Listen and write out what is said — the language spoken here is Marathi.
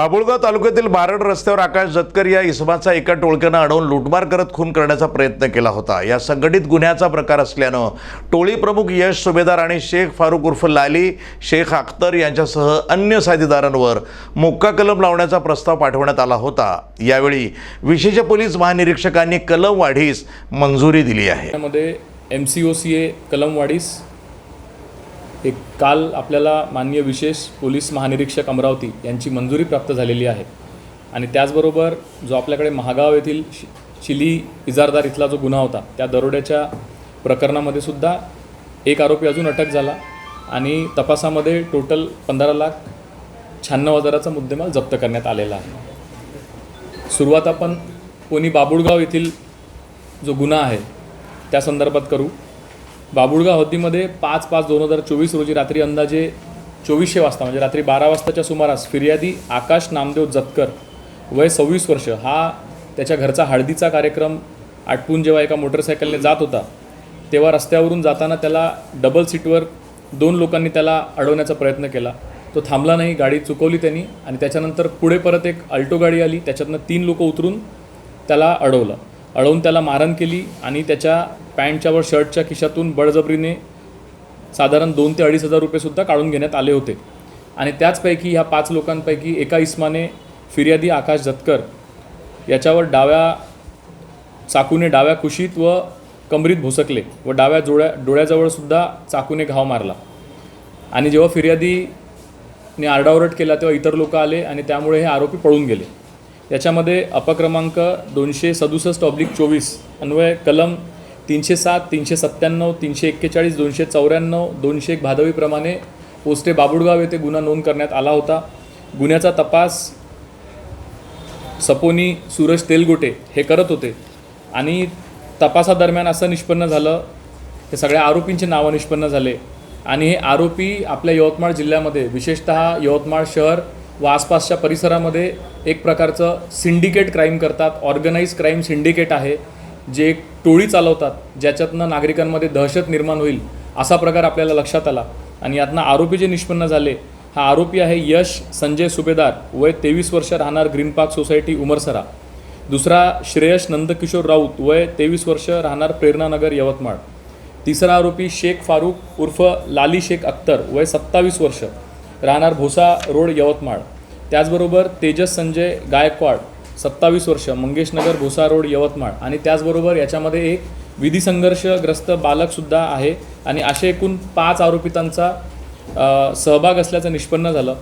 बाबुळगाव तालुक्यातील बारड रस्त्यावर आकाश जतकर या इसमाचा एका टोळक्यानं अडवून लुटमार करत खून करण्याचा प्रयत्न केला होता. या संघटित गुन्ह्याचा प्रकार असल्यानं टोळी प्रमुख यश सुभेदार आणि शेख फारुक उर्फ लाली शेख अख्तर यांच्यासह अन्य साथीदारांवर मोक्का कलम लावण्याचा प्रस्ताव पाठवण्यात आला होता. यावेळी विशेष पोलीस महानिरीक्षकांनी कलम वाढीस मंजुरी दिली आहे. त्यामध्ये M C O C A कलमवाडीस एक काल आपल्याला माननीय विशेष पोलीस महानिरीक्षक अमरावती यांची मंजुरी प्राप्त झालेली आहे. आणि त्याचबरोबर जो आपल्याकडे महागाव येथील शि चिली इजारदार इथला जो गुन्हा होता त्या दरोड्याच्या प्रकरणामध्ये सुद्धा एक आरोपी अजून अटक झाला आणि तपासामध्ये टोटल पंधरा लाख शहाण्णव हजाराचा मुद्देमाल जप्त करण्यात आलेला आहे. सुरुवात आपण कोणी बाबुळगाव येथील जो गुन्हा आहे त्या संदर्भात करू. बाबुळगाव हद्दीमध्ये पाच पाच दोन हजार चोवीस रोजी रात्री अंदाजे चोवीसशे वाजता म्हणजे रात्री बारा वाजताच्या सुमारास फिर्यादी आकाश नामदेव जतकर वय सव्वीस वर्ष हा त्याच्या घरचा हळदीचा कार्यक्रम आटपून जेव्हा एका मोटरसायकलने जात होता तेव्हा रस्त्यावरून जाताना त्याला डबल सीटवर दोन लोकांनी त्याला अडवण्याचा प्रयत्न केला. तो थांबला नाही गाडी चुकवली त्यांनी आणि त्याच्यानंतर पुढे परत एक अल्टो गाडी आली त्याच्यातनं तीन लोक उतरून त्याला अडवलं. अडवून त्याला मारण केली आणि त्याच्या पॅन्टच्या व शर्टच्या खिशातून बळजबरीने साधारण दोन ते अडीच हजार रुपयेसुद्धा काढून घेण्यात आले होते. आणि त्याचपैकी ह्या पाच लोकांपैकी एका इस्माने फिर्यादी आकाश जतकर याच्यावर डाव्या चाकूने डाव्या कुशीत व कमरीत भुसकले व डाव्या जोड्या डोळ्याजवळसुद्धा चाकूने घाव मारला. आणि जेव्हा फिर्यादीने आरडाओरड केला तेव्हा इतर लोक आले आणि त्यामुळे हे आरोपी पळून गेले. याच्यामध्ये अपक्रमांक दोनशे सदुसष्ट ऑब्लिक चोवीस अन्वय कलम तीनशे सात तीनशे सत्त्याण्णव तीनशे एक्केचाळीस दोनशे चौऱ्याण्णव दोनशे एक भादवीप्रमाणे पोस्टे बाबुळगाव येथे गुन्हा नोंद करण्यात आला होता. गुन्ह्याचा तपास सपोनी सूरज तेलगोटे हे करत होते आणि तपासादरम्यान असं निष्पन्न झालं हे सगळ्या आरोपींचे नावं निष्पन्न झाले आणि हे आरोपी आपल्या यवतमाळ जिल्ह्यामध्ये विशेषतः यवतमाळ शहर व आसपासच्या परिसरामध्ये एक प्रकारचं सिंडिकेट क्राईम करतात ऑर्गनाईज क्राईम सिंडिकेट आहे. जे एक टोळी चालवतात ज्याच्यातनं नागरिकांमध्ये दहशत निर्माण होईल असा प्रकार आपल्याला लक्षात आला. आणि यातनं आरोपी जे निष्पन्न झाले हा आरोपी आहे यश संजय सुभेदार वय तेवीस वर्ष राहणार ग्रीन पार्क सोसायटी उमरसरा. दुसरा श्रेयश नंदकिशोर राऊत वय तेवीस वर्ष राहणार प्रेरणानगर यवतमाळ. तिसरा आरोपी शेख फारूक उर्फ लाली शेख अख्तर वय सत्तावीस वर्ष राहणार भोसा रोड यवतमाळ. त्याचबरोबर तेजस संजय गायकवाड सत्तावीस वर्ष मंगेशनगर भुसा रोड यवतमाळ. आणि त्याचबरोबर याच्यामध्ये एक विधी संघर्षग्रस्त बालकसुद्धा आहे. आणि असे एकूण पाच आरोपितांचा सहभाग असल्याचं निष्पन्न झालं.